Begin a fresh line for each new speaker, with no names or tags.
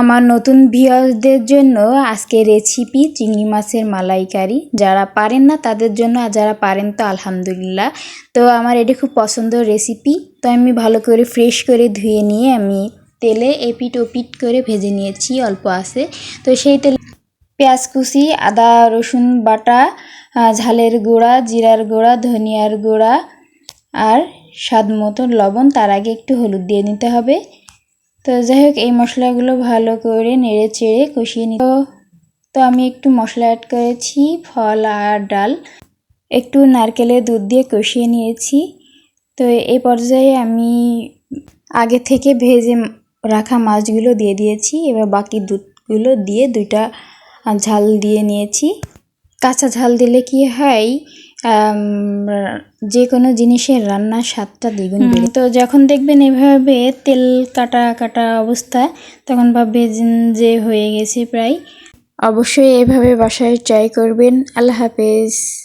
আমার নতুন ভিউয়ারদের জন্য আজকে রেসিপি চিংড়ি মাছের মালাইকারি। যারা পারেন না, তাদের জন্য আর যারা পারেন তো আলহামদুলিল্লাহ। তো আমার এটি খুব পছন্দের রেসিপি তো আমি ভালো করে ফ্রেশ করে ধুয়ে নিয়ে আমি তেলে এপিট ওপিট করে ভেজে নিয়েছি, অল্প আছে। তো সেই তেল পেঁয়াজ কুচি, আদা, রসুন বাটা ঝালের গুঁড়া, জিরার গুঁড়া, ধনিয়ার গুঁড়া আর স্বাদ মতো লবণ। তার আগে একটু হলুদ দিয়ে নিতে হবে। তো যাই হোক, এই মশলাগুলো ভালো করে নেড়ে চেড়ে কষিয়ে নিতে তো আমি একটু মশলা অ্যাড করেছি, ফল আর ডাল। একটু নারকেলের দুধ দিয়ে কষিয়ে নিয়েছি। তো এই পর্যায়ে আমি আগে থেকে ভেজে রাখা মাছগুলো দিয়ে দিয়েছি। এবার বাকি দুধগুলো দিয়ে দুইটা ঝাল দিয়ে নিয়েছি। কাঁচা ঝাল দিলে কি হয় যে কোনো জিনিসের রান্নার স্বাদটা দ্বিগুণ বেড়ে। তো যখন দেখবেন এভাবে তেল কাটা কাটা অবস্থা তখন ভাববেন যে হয়ে গেছে প্রায়। অবশ্যই এভাবে বাসায় ট্রাই করবেন। আল্লাহ হাফেজ।